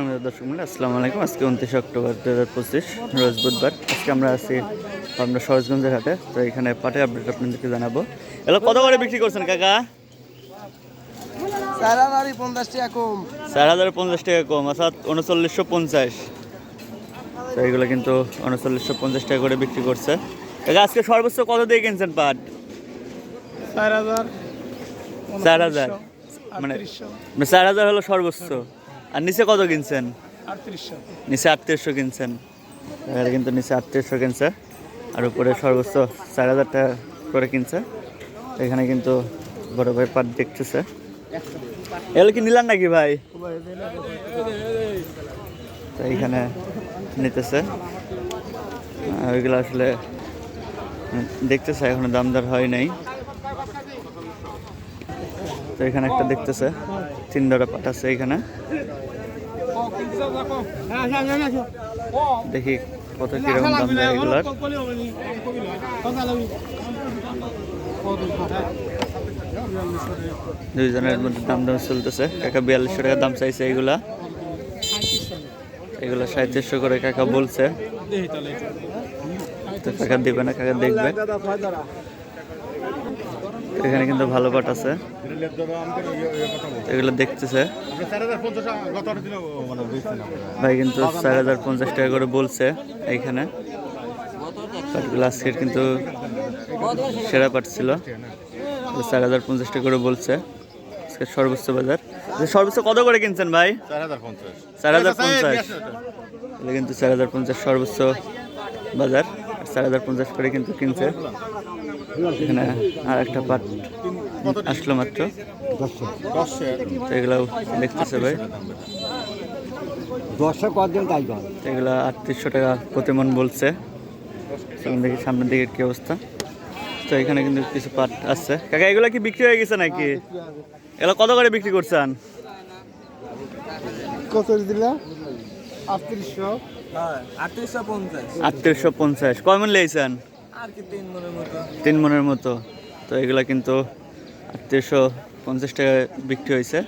আমাদের দর্শক মূল্য আসসালামু আলাইকুম। আজকে উনত্রিশে অক্টোবর দু হাজার পঁচিশ রোজ বুধবার। আজকে আমরা আছি আমরা সরোজগঞ্জের হাটে। তো এখানে পাটের আপডেট আপনাদেরকে জানাব। এগুলো কত করে বিক্রি করছেন কাকা? পঞ্চাশ টাকা কম। চার হাজার পঞ্চাশ টাকা কম অর্থাৎ উনচল্লিশশো পঞ্চাশ। তো এগুলো কিন্তু উনচল্লিশশো পঞ্চাশ টাকা করে বিক্রি করছে। কাকা আজকে সর্বোচ্চ কত দিয়ে কিনছেন পাট? চার হাজার চার হাজার। মানে মানে চার হাজার হলো সর্বোচ্চ। আর নিচে কত কিনছেন? নিচে আটত্রিশশো কিনছেন। কিন্তু নিচে আটত্রিশশো কিনছে। আর উপরে সর্বোচ্চ চার হাজার টাকা করে কিনছে। এখানে কিন্তু বড় ভাই পাট দেখতেছে। এগুলো কি নিলাম নাকি ভাই? তো এইখানে নিতেছে। ওইগুলো আসলে দেখতেছে এখনও দাম দর হয় নাই। তো এখানে একটা দেখতেছে। তিন দরা পাট আছে এখানে। দেখি কত কীরকম দাম দেয় এগুলার। দুইজনের মধ্যে দাম দাম চলতেছে। কাকা বিয়াল্লিশশো টাকা দাম চাইছে এগুলা। এগুলো সাঁত্রিশশো করে কাকা বলছে। কাকা দিবে না, কাকা দেখবে। এখানে কিন্তু ভালো পাট আছে। এগুলো দেখতেছে। ভাই কিন্তু চার হাজার পঞ্চাশ টাকা করে বলছে এইখানে। পাটগুলো আজকের কিন্তু সেরা পাট ছিল। চার হাজার পঞ্চাশ টাকা করে বলছে। আজকে সর্বোচ্চ বাজার। আচ্ছা, সর্বোচ্চ কত করে কিনছেন ভাই? চার হাজার পঞ্চাশ। কিন্তু চার হাজার পঞ্চাশ সর্বোচ্চ বাজার। চার হাজার পঞ্চাশ করে কিন্তু কিনছে। এখানে আর একটা পাট আসলো মাত্র। তো এগুলো দেখতেছে ভাই। দশশো কদিন তাই এগুলো আটত্রিশশো টাকা প্রতি মন বলছে চলুন দেখি সামনের দিকের কি অবস্থা। তো এখানে কিন্তু কিছু পাট আছে। কাকা এগুলো কি বিক্রি হয়ে গেছে নাকি? এগুলো কত করে বিক্রি করছেন? কত দিলা? আটত্রিশশো। আটত্রিশশো পঞ্চাশ। আটত্রিশশো পঞ্চাশ। কয় মন লেগেছেন তিন মনের মতো। তো এগুলো কিন্তু আটত্রিশশো পঞ্চাশ টাকা বিক্রি হয়েছে।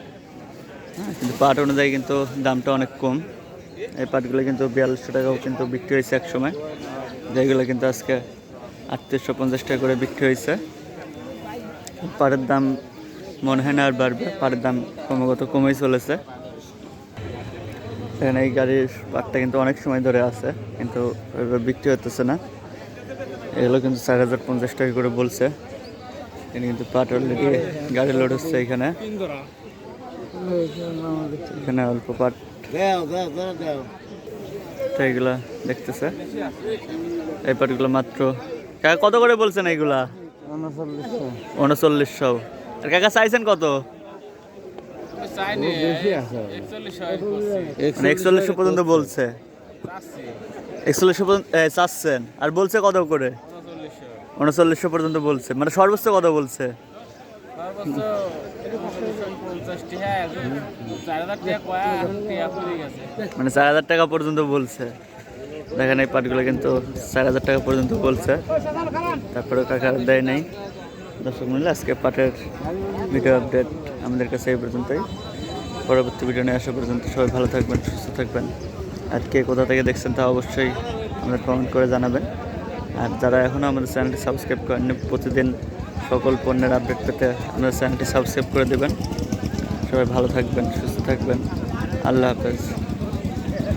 হ্যাঁ কিন্তু পাট অনুযায়ী কিন্তু দামটা অনেক কম। এই পাটগুলো কিন্তু বিয়াল্লিশশো টাকাও কিন্তু বিক্রি হয়েছে এক সময়। যেগুলো কিন্তু আজকে আটত্রিশশো পঞ্চাশ টাকা করে বিক্রি হয়েছে। পাটের দাম মনে হয় না আর বাড়বে। পাটের দাম ক্রমাগত কমেই চলেছে। এখানে এই গাড়ির পাটটা কিন্তু অনেক সময় ধরে আছে, কিন্তু বিক্রি হতেছে না। এগুলো কিন্তু চার হাজার পঞ্চাশ টাকা করে বলছে। তিনি কিন্তু পাট অলরেডি গাড়ি লোড হচ্ছে এখানে। এখানে অল্প পাট। তো এগুলা দেখতেছে। এই পাটগুলো মাত্র কাকা কত করে বলছেন এইগুলা উনচল্লিশশো। আর কাকা চাইছেন কত? মানে একচল্লিশশো পর্যন্ত বলছে। একচল্লিশশো পর্যন্ত চাচ্ছেন। আর বলছে কত করে? উনচল্লিশশো পর্যন্ত বলছে। মানে সর্বোচ্চ কত বলছে? মানে চার হাজার টাকা পর্যন্ত বলছে। দেখেন এই পাটগুলো কিন্তু চার হাজার টাকা পর্যন্ত বলছে। তারপরে কাকা দেয় নাই। দর্শক মিলে আজকে পাটের ভিডিও আপডেট আমাদের কাছে এই পর্যন্তই। পরবর্তী ভিডিও নিয়ে আসা পর্যন্ত সবাই ভালো থাকবেন সুস্থ থাকবেন। আর কে কোথা থেকে দেখছেন তা অবশ্যই আমাদের কমেন্ট করে জানাবেন। আর যারা এখনও আমাদের চ্যানেলটি সাবস্ক্রাইব করেননি, প্রতিদিন সকল পণ্যের আপডেট পেতে আমাদের চ্যানেলটি সাবস্ক্রাইব করে দেবেন। সবাই ভালো থাকবেন, সুস্থ থাকবেন। আল্লাহ হাফেজ।